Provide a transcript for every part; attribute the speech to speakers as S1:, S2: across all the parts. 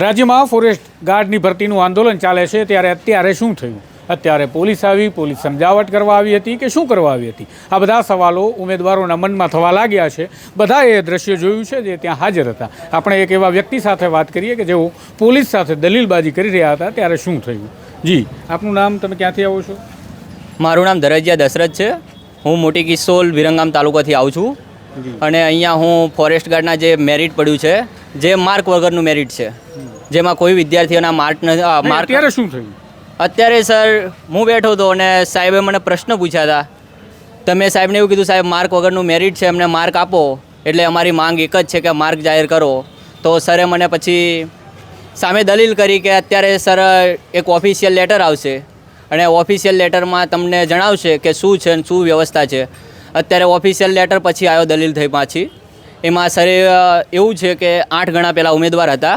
S1: રાજ્યમાં ફોરેસ્ટ ગાર્ડની ભરતીનું આંદોલન ચાલે છે ત્યારે અત્યારે શું થયું? અત્યારે પોલીસ આવી પોલીસ સમજાવટ કરવા આવી હતી કે શું કરવા આવી હતી? આ બધા સવાલો ઉમેદવારોના મનમાં થવા લાગ્યા છે. બધાએ એ દ્રશ્ય જોયું છે જે ત્યાં હાજર હતા. આપણે એક એવા વ્યક્તિ સાથે વાત કરીએ કે જેઓ પોલીસ સાથે દલીલબાજી કરી રહ્યા હતા ત્યારે શું થયું? જી આપનું નામ તમે ક્યાંથી આવો છો?
S2: મારું નામ દરજિયા દશરથ છે. હું મોટી કિસ્સોલ વિરંગામ તાલુકાથી આવું છું. અને અહીંયા હું ફોરેસ્ટ ગાર્ડના જે મેરિટ પડ્યું છે જે માર્ક વગરનું મેરિટ છે. જેમાં કોઈ વિદ્યાર્થીઓના માર્ક માર્ક
S1: અત્યારે શું થયું?
S2: અત્યારે સર હું બેઠો હતો અને સાહેબે મને પ્રશ્ન પૂછ્યા હતા. તમે સાહેબને એવું કીધું સાહેબ માર્ક વગરનું મેરિટ છે એમને માર્ક આપો. એટલે અમારી માંગ એક જ છે કે માર્ક જાહેર કરો. તો સરે મને પછી સામે દલીલ કરી કે અત્યારે સર એક ઓફિશિયલ લેટર આવશે. અને ઓફિશિયલ લેટરમાં તમને જણાવશે કે શું છે અને શું વ્યવસ્થા છે. અત્યારે ઓફિશિયલ લેટર પછી આવ્યો દલીલ થઈ પાછી. એમાં સરે એવું છે કે આઠ ગણા પહેલાં ઉમેદવાર હતા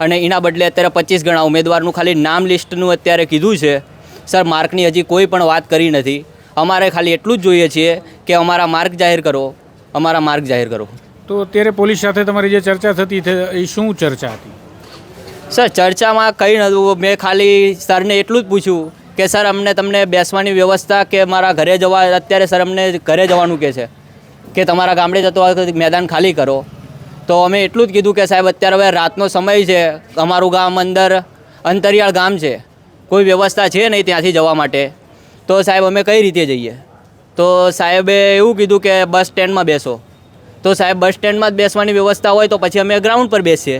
S2: અને એના બદલે અત્યારે પચીસ ગણા ઉમેદવારનું ખાલી નામ લિસ્ટનું અત્યારે કીધું છે. સર માર્કની હજી કોઈ પણ વાત કરી નથી. અમારે ખાલી એટલું જ જોઈએ છીએ કે અમારા માર્ક જાહેર કરો. અમારા માર્ક જાહેર કરો.
S1: તો અત્યારે પોલીસ સાથે તમારી જે ચર્ચા થતી એ શું ચર્ચા હતી?
S2: સર ચર્ચામાં કંઈ નહોતું મેં ખાલી સરને એટલું જ પૂછ્યું કે સર અમને તમને બેસવાની વ્યવસ્થા કે મારા ઘરે જવા અત્યારે સર અમને ઘરે જવાનું કહે છે? કે તમારા ગામડે જતો હોય તો મેદાન ખાલી કરો. તો અમે એટલું જ કીધું કે સાહેબ અત્યારે હવે રાતનો સમય છે. અમારું ગામ અંદર અંતરિયાળ ગામ છે. કોઈ વ્યવસ્થા છે નહીં ત્યાંથી જવા માટે. તો સાહેબ અમે કઈ રીતે જઈએ? તો સાહેબે એવું કીધું કે બસ સ્ટેન્ડમાં બેસો. તો સાહેબ બસ સ્ટેન્ડમાં જ બેસવાની વ્યવસ્થા હોય તો પછી અમે ગ્રાઉન્ડ પર બેસીએ.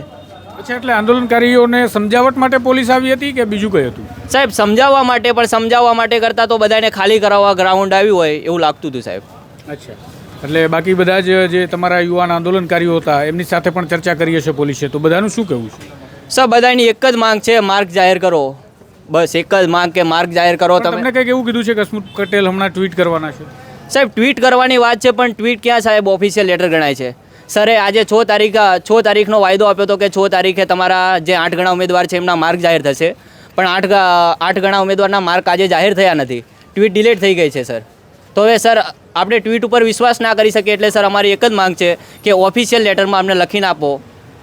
S1: અચ્છા એટલે આંદોલનકારીઓને સમજાવટ માટે પોલીસ આવી હતી કે બીજું કંઈ હતું?
S2: સાહેબ સમજાવવા માટે પણ સમજાવવા માટે કરતાં તો બધાને ખાલી કરાવવા ગ્રાઉન્ડ આવ્યું હોય એવું લાગતું હતું સાહેબ.
S1: અચ્છા. એટલે બાકી બધા જ જે તમારા યુવાન આંદોલનકારીઓ હતા એમની સાથે પણ ચર્ચા કરી હશે પોલીસે. તો બધાનું શું કહેવું છે?
S2: સર બધાની એક જ માંગ છે માર્ક જાહેર કરો. બસ એક જ માંગ કે માર્ગ જાહેર કરો
S1: તમને કંઈક એવું કીધું છે કે હસમુખ પટેલ હમણાં ટ્વીટ કરવાના છે?
S2: સાહેબ ટ્વીટ કરવાની વાત છે પણ ટ્વીટ ક્યાં સાહેબ ઓફિશિયલ લેટર ગણાય છે? સરે આજે છ તારીખ છ તારીખનો વાયદો આપ્યો હતો કે છ તારીખે તમારા જે આઠ ગણા ઉમેદવાર છે એમના માર્ક જાહેર થશે. પણ આઠ આઠ ગણા ઉમેદવારના માર્ક આજે જાહેર થયા નથી. ટ્વીટ ડિલેટ થઈ ગઈ છે સર. તો હવે સર આપણે ટ્વીટ ઉપર વિશ્વાસ ના કરી શકીએ એટલે સર અમારી એક જ માંગ છે કે ઓફિશિયલ લેટરમાં અમને લખીને આપો.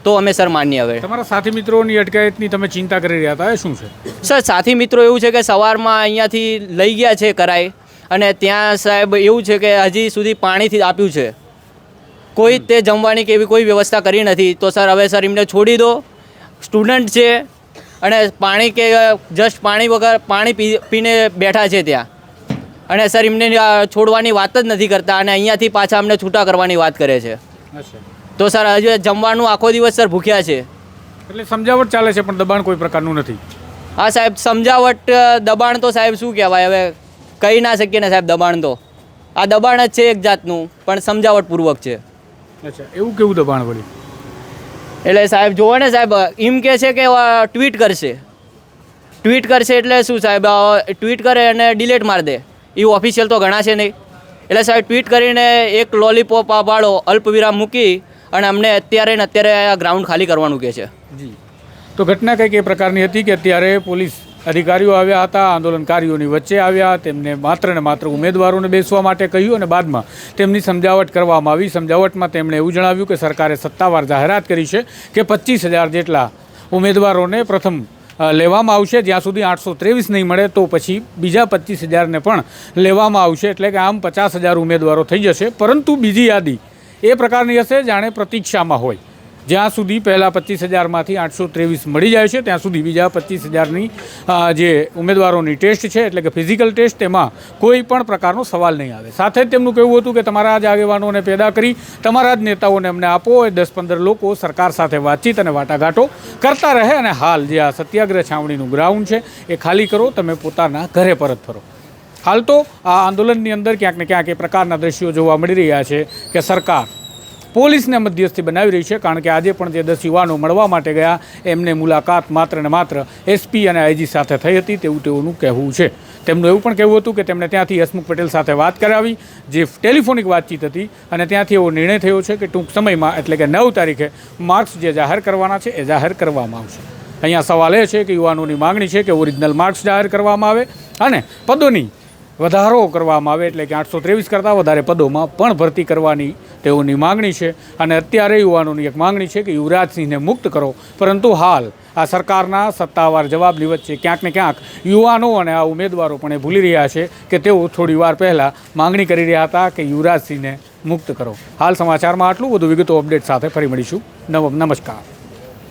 S2: તો અમે સર માન્ય હવે.
S1: તમારા સાથી મિત્રોની અટકાયતની તમે ચિંતા કરી રહ્યા હતા એ શું છે?
S2: સર સાથી મિત્રો એવું છે કે સવારમાં અહીંયાથી લઈ ગયા છે કરાઈ અને ત્યાં સાહેબ એવું છે કે હજી સુધી પાણીથી આપ્યું છે. કોઈ તે જમવાની કે એવી કોઈ વ્યવસ્થા કરી નથી. તો સર હવે સર એમને છોડી દો. સ્ટુડન્ટ છે અને પાણી કે જસ્ટ પાણી વગર પાણી પીને બેઠા છે ત્યાં. અને સર એમને છોડવાની વાત જ નથી કરતા અને અહીંયાથી પાછા અમને છૂટા કરવાની વાત કરે છે. તો સર હજુ જમવાનું આખો દિવસ સર ભૂખ્યા છે.
S1: એટલે સમજાવટ ચાલે છે પણ દબાણ કોઈ પ્રકારનું નથી.
S2: હા સાહેબ સમજાવટ દબાણ તો સાહેબ શું કહેવાય? હવે કહી ના શકીએ ને સાહેબ દબાણ તો. આ દબાણ જ છે એક જાતનું પણ સમજાવટપૂર્વક છે.
S1: અચ્છા એવું કેવું દબાણ વળી?
S2: એટલે સાહેબ જુઓ ને સાહેબ એમ કે છે કે ટ્વીટ કરશે. ટ્વીટ કરશે એટલે શું સાહેબ ટ્વીટ કરે અને ડિલેટ મારી દે. એ ઓફિશિયલ તો ઘણા છે નહીં. એટલે સાહેબ ટ્વીટ કરીને એક લોલીપોપ આ પાડો અલ્પવિરામ મૂકી અને અમને અત્યારે ને અત્યારે આ ગ્રાઉન્ડ ખાલી કરવાનું કહે છે.
S1: જી. તો ઘટના કંઈક એ પ્રકારની હતી કે અત્યારે પોલીસ અધિકારીઓ આવ્યા હતા, આંદોલનકારીઓની વચ્ચે આવ્યા, તેમને માત્ર ને માત્ર ઉમેદવારોને બેસવા માટે કહ્યું અને બાદમાં તેમની સમજાવટ કરવામાં આવી. સમજાવટમાં તેમણે એવું જણાવ્યું કે સરકારે સત્તાવાર જાહેરાત કરી છે કે પચીસ હજાર જેટલા ઉમેદવારોને પ્રથમ લેવામાં આવશે. જ્યાં સુધી આઠસો ત્રેવીસ નહીં મળે તો પછી બીજા પચીસ હજારને પણ લેવામાં આવશે. એટલે કે આમ પચાસ હજાર ઉમેદવારો થઈ જશે. પરંતુ બીજી યાદી એ પ્રકારની હશે જાણે પ્રતીક્ષામાં હોય. જ્યાં સુધી પહેલાં પચીસ હજારમાંથી આઠસો ત્રેવીસ મળી જાય છે, ત્યાં સુધી બીજા પચીસ હજારની જે ઉમેદવારોની ટેસ્ટ છે, એટલે કે ફિઝિકલ ટેસ્ટ, તેમાં કોઈ પણ પ્રકારનો સવાલ નહીં આવે. સાથે જ તેમનું કહેવું હતું કે તમારા જ આગેવાનોને પેદા કરી, તમારા જ નેતાઓને અમને આપો, એ દસ પંદર લોકો સરકાર સાથે વાતચીત અને વાટાઘાટો કરતા રહે અને હાલ જે આ સત્યાગ્રહ છાવણીનું ગ્રાઉન્ડ છે, એ ખાલી કરો, તમે પોતાના ઘરે પરત ફરો. હાલ તો આ આંદોલનની અંદર ક્યાંક ને ક્યાંક એ પ્રકારના દ્રશ્યો જોવા મળી રહ્યા છે કે સરકાર પોલીસને મધ્યસ્થી બનાવી રહી છે, કારણ કે આજે પણ જે દસ યુવાનો મળવા માટે ગયા, એમને મુલાકાત માત્ર ને માત્ર એસપી અને આઈજી સાથે થઈ હતી, તેવું તેઓનું કહેવું છે. તેમનું એવું પણ કહેવું હતું કે તેમણે ત્યાંથી હસમુખ પટેલ સાથે વાત કરાવી, જે ટેલિફોનિક વાતચીત હતી, અને ત્યાંથી એવો નિર્ણય થયો છે કે ટૂંક સમયમાં, એટલે કે નવ તારીખે, માર્ક્સ જે જાહેર કરવાના છે, એ જાહેર કરવામાં આવશે. અહીંયા સવાલ એ છે કે યુવાનોની માંગણી છે કે ઓરિજિનલ માર્ક્સ જાહેર કરવામાં આવે, અને પદોની વધારો કરવામાં આવે, એટલે કે આઠસો ત્રેવીસ કરતાં વધારે પદોમાં પણ ભરતી કરવાની તેઓની માંગણી છે. અને અત્યારે યુવાનોની એક માંગણી છે કે યુવરાજસિંહને મુક્ત કરો. પરંતુ હાલ આ સરકારના સત્તાવાર જવાબની વચ્ચે ક્યાંક ને ક્યાંક યુવાનો અને આ ઉમેદવારો પણ એ ભૂલી રહ્યા છે કે તેઓ થોડી વાર પહેલાં માંગણી કરી રહ્યા હતા કે યુવરાજસિંહને મુક્ત કરો. હાલ સમાચારમાં આટલું. વધુ વિગતો અપડેટ સાથે ફરી મળીશું. નવમ નમસ્કાર.